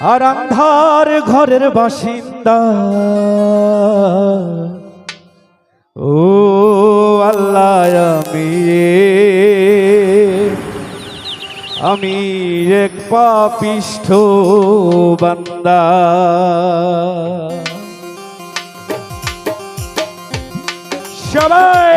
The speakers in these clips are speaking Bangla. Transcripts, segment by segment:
আর আন্ধার ঘরের বাসিন্দা। ও আল্লাহ আমি আমি এক পাপিষ্ঠ বান্দা। সবাই!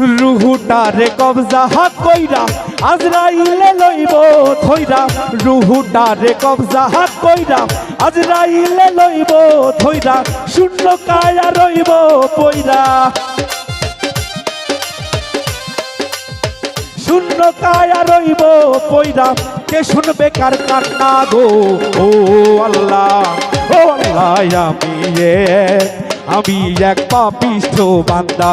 রুহুটারে কবজা হাত কইরা, আজরাইলে লইব থইরা। রুহুটারে কবজা হাত কইরা, আজরাইলে লইব থইরা। শূন্য কায়া রইব পইরা। শূন্য কায়া রইব পইরা, কে শুনবে কার কান্না গো? ও আল্লাহ ও আল্লাহ, আমি এক আমি এক পাপিষ্ঠ বান্দা।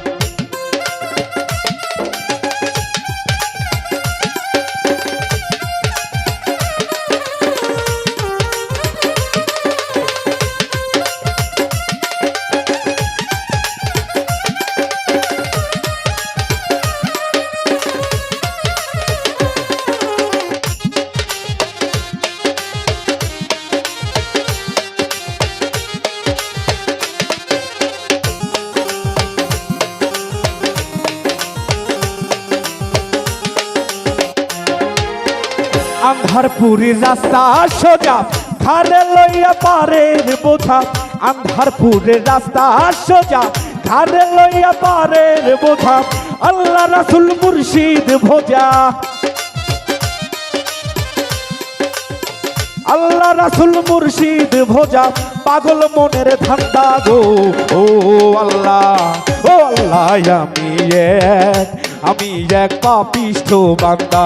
আন্ধারপুরীর রাস্তা সোজা ঘাড়ে লইয়া পারের বোঝা। আন্ধারপুরের রাস্তা সোজা ঘাড়ে লইয়া পারের বোঝা। আল্লাহ রাসুল মুর্শিদ ভোজা। আল্লাহ রাসুল মুর্শিদ ভোজা। পাগল মনের ধান্দা গো, ও আল্লাহ ও আল্লাহ, আমি এক আমি এক পাপিষ্ঠ বান্দা।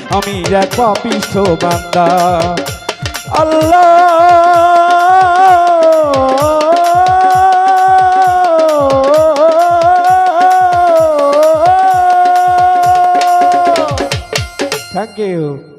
আমি এক পাপিষ্ঠ বান্দা। আল্লাহ! Thank you